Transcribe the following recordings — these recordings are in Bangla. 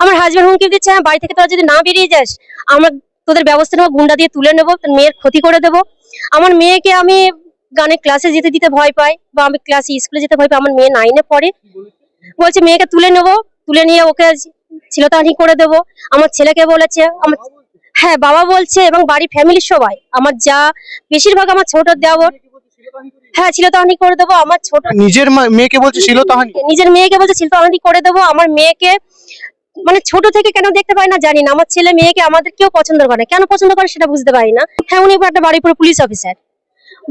আমার হাজবেন্ড হুমকি দিচ্ছে হ্যাঁ বাড়ি থেকে তোরা যদি না বেরিয়ে যাস আমার তোদের ব্যবস্থা নেব গুন্ডা দিয়ে তুলে নেব মেয়ের ক্ষতি করে দেবো। আমার মেয়েকে আমি গানের ক্লাসে যেতে দিতে ভয় পাই বা আমি ক্লাসে স্কুলে যেতে ভয় পাই আমার মেয়ে নাইনে পড়ে। বলছে মেয়েকে তুলে নেব তুলে নিয়ে ওকে ছিলতাহানি করে দেবো। আমার ছেলেকে বলেছে আমার হ্যাঁ বাবা বলছে এবং বাড়ি ফ্যামিলির সবাই আমার যা বেশিরভাগ আমার ছোট দেওয়ার হ্যাঁ ছিলতাহানি করে দেবো আমার ছোট নিজের মেয়েকে বলছে ছিল তাহানি নিজের মেয়েকে বলছে শিল্পাহানি করে দেবো আমার মেয়েকে মানে ছোট থেকে কেন দেখতে পাই না জানি না। আমার ছেলে মেয়েকে আমাদের কেউ পছন্দ করে কেন পছন্দ করে সেটা বুঝতে পারি না। হ্যাঁ উনি একটা বাড়িপুর পুলিশ অফিসার।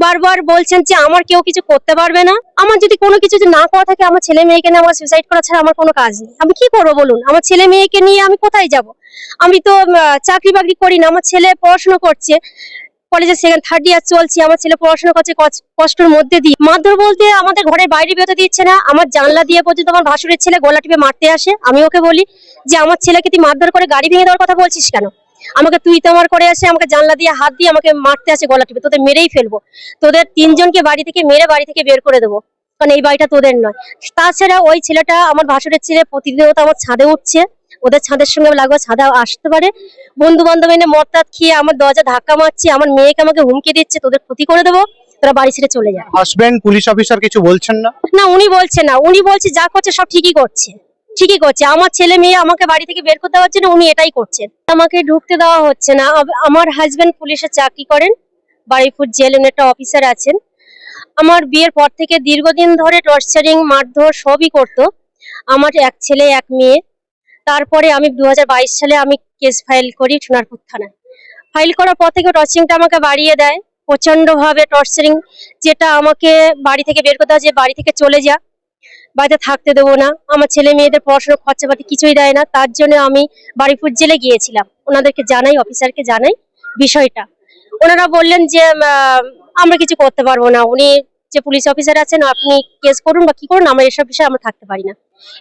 বারবার বলছেন যে, আমার কেউ কিছু করতে পারবে না। আমার যদি কোনো কিছু না করা থাকে, আমার ছেলে মেয়েকে নিয়ে আমার সুইসাইড করা ছাড়া আমার কোনো কাজ নেই। আমি কি করব বলুন? আমার ছেলে মেয়েকে নিয়ে আমি কোথায় যাব? আমি তো চাকরি বাকরি করি না। আমার ছেলে পড়াশোনা করছে। কলেজে সেকেন্ড থার্ড ইয়ার চলছি, আমার ছেলে পড়াশোনা করছে কষ্টের মধ্যে দিয়ে। মারধর বলতে আমাদের ঘরের বাইরে বেরোতে দিচ্ছে না, আমার জানলা দিয়ে পর্যন্ত আমার ভাসুরের ছেলে গলা টিপে মারতে আসে। আমি ওকে বলি যে, আমার ছেলেকে তুই মারধর করে গাড়ি ভেঙে দেওয়ার কথা বলছিস কেন? আমাকে তুই তোমার করে আসে, আমাকে জানলা দিয়ে হাত দিয়ে আমাকে মারতে আসে গলা টিপে, তোদের মেরেই ফেলব। তোদের তিনজনকে বাড়ি থেকে মেরে বাড়ি থেকে বের করে দেবো, কারণ এই বাড়িটা তোদের নয়। তাছাড়া ওই ছেলেটা, আমার ভাসুরের ছেলে প্রতিনিয়ত আমার ছাদে উঠছে। ওদের ছাদের সঙ্গে লাগবে ছাদা আসতে পারে। বন্ধু বান্ধব এনে মরতাদ খেয়ে আমার দরজা ধাক্কা মারছে আমার মেয়েকে আমাকে হুমকি দিচ্ছে তোদের ক্ষতি করে দেবো তোরা বাড়ি ছেড়ে চলে যা। হাজবেন্ড পুলিশ অফিসার কিছু বলছেন না? না উনি বলছে না উনি বলছে যা করছে সব ঠিকই করছে ঠিকই করছে। আমার ছেলে মেয়ে আমাকে বাড়ি থেকে বের করতে পারছে না উনি এটাই করছেন আমাকে ঢুকতে দেওয়া হচ্ছে না। আমার হাজবেন্ড পুলিশে চাকরি করেন বাড়িপুর জেল একটা অফিসার আছেন। আমার বিয়ের পর থেকে দীর্ঘদিন ধরে টর্চারিং মারধর সবই করতো। আমার এক ছেলে এক মেয়ে। তারপরে আমি দু হাজার বাইশ সালে আমি কেস ফাইল করি সোনারপুর থানায়। ফাইল করার পর থেকে টর্চারিংটা আমাকে বাড়িয়ে দেয়। প্রচণ্ড ভাবে টর্চারিং যেটা আমাকে বাড়ি থেকে বের করতে যে বাড়ি থেকে চলে যা, বাড়িতে থাকতে দেবো না। আমার ছেলে মেয়েদের পড়াশোনার খরচাপাতি কিছুই দেয় না। তার জন্য আমি বাড়িপুর জেলে গিয়েছিলাম। ওনাদেরকে জানাই অফিসারকে জানাই বিষয়টা। ওনারা বললেন যে আমরা কিছু করতে পারব না। উনি যে পুলিশ অফিসার আছেন, আপনি কেস করুন বা কি করুন, আমরা এসব বিষয়ে আমরা থাকতে পারি না।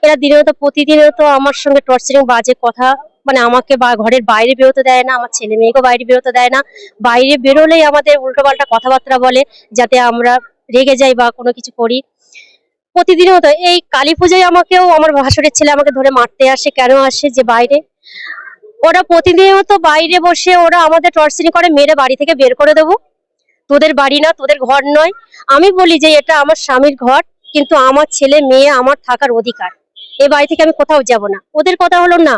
এরা দিনত তো আমার সঙ্গে টর্চারিং বাজে কথা মানে আমাকে বা ঘরের বাইরে বেরোতে দেয় না, আমার ছেলে মেয়েকেও বাইরে বেরোতে দেয় না। বাইরে বেরোলেই আমাদের উল্টোপাল্টা কথাবার্তা বলে, যাতে আমরা রেগে যাই বা কোনো কিছু করি। প্রতিদিনও তো এই কালী পুজোয় আমাকেও, আমার ভাসুরের ছেলে আমাকে ধরে মারতে আসে, কেন আসে যে বাইরে? ওরা প্রতিনিয়ত বাইরে বসে, ওরা আমাদের টর্চারিং করে মেরে বাড়ি থেকে বের করে দেবো। তোদের বাড়ি না, তোদের ঘর নয়। আমি বলি যে এটা আমার স্বামীর ঘর, কিন্তু আমার ছেলে মেয়ে আমার থাকার অধিকার। এ বাড়ি থেকে আমি কোথাও যাব না। ওদের কথা হলো না।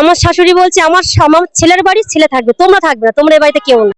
আমার শাশুড়ি বলছে, আমার আমার ছেলের বাড়ি ছেলে থাকবে, তোমরা থাকবে না, তোমরা এ বাড়িতে কেউ না।